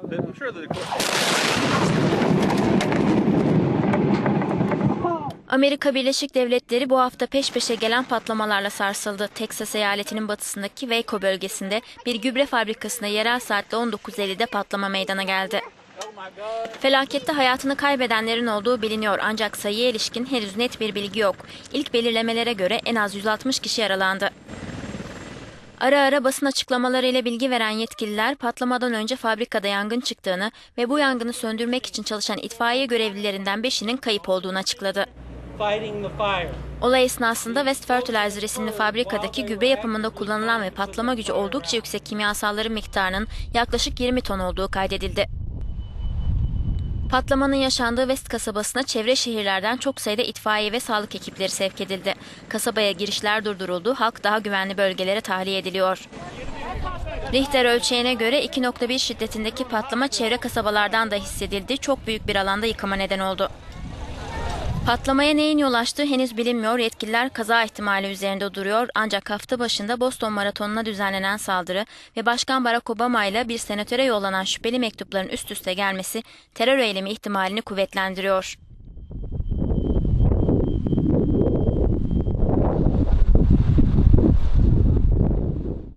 I'm sure Amerika Birleşik Devletleri bu hafta peş peşe gelen patlamalarla sarsıldı. Teksas eyaletinin batısındaki Waco bölgesinde bir gübre fabrikasında yerel saatle 19.50'de patlama meydana geldi. Felakette hayatını kaybedenlerin olduğu biliniyor ancak sayıya ilişkin henüz net bir bilgi yok. İlk belirlemelere göre en az 160 kişi yaralandı. Ara ara basın açıklamalarıyla bilgi veren yetkililer patlamadan önce fabrikada yangın çıktığını ve bu yangını söndürmek için çalışan itfaiye görevlilerinden 5'inin kayıp olduğunu açıkladı. Olay esnasında West Fertilizer isimli fabrikadaki gübre yapımında kullanılan ve patlama gücü oldukça yüksek kimyasalların miktarının yaklaşık 20 ton olduğu kaydedildi. Patlamanın yaşandığı West kasabasına çevre şehirlerden çok sayıda itfaiye ve sağlık ekipleri sevk edildi. Kasabaya girişler durduruldu, halk daha güvenli bölgelere tahliye ediliyor. Richter ölçeğine göre 2.1 şiddetindeki patlama çevre kasabalardan da hissedildi, çok büyük bir alanda yıkıma neden oldu. Patlamaya neyin yol açtığı henüz bilinmiyor. Yetkililer kaza ihtimali üzerinde duruyor. Ancak hafta başında Boston Maratonu'na düzenlenen saldırı ve Başkan Barack Obama ile bir senatöre yollanan şüpheli mektupların üst üste gelmesi terör eylemi ihtimalini kuvvetlendiriyor.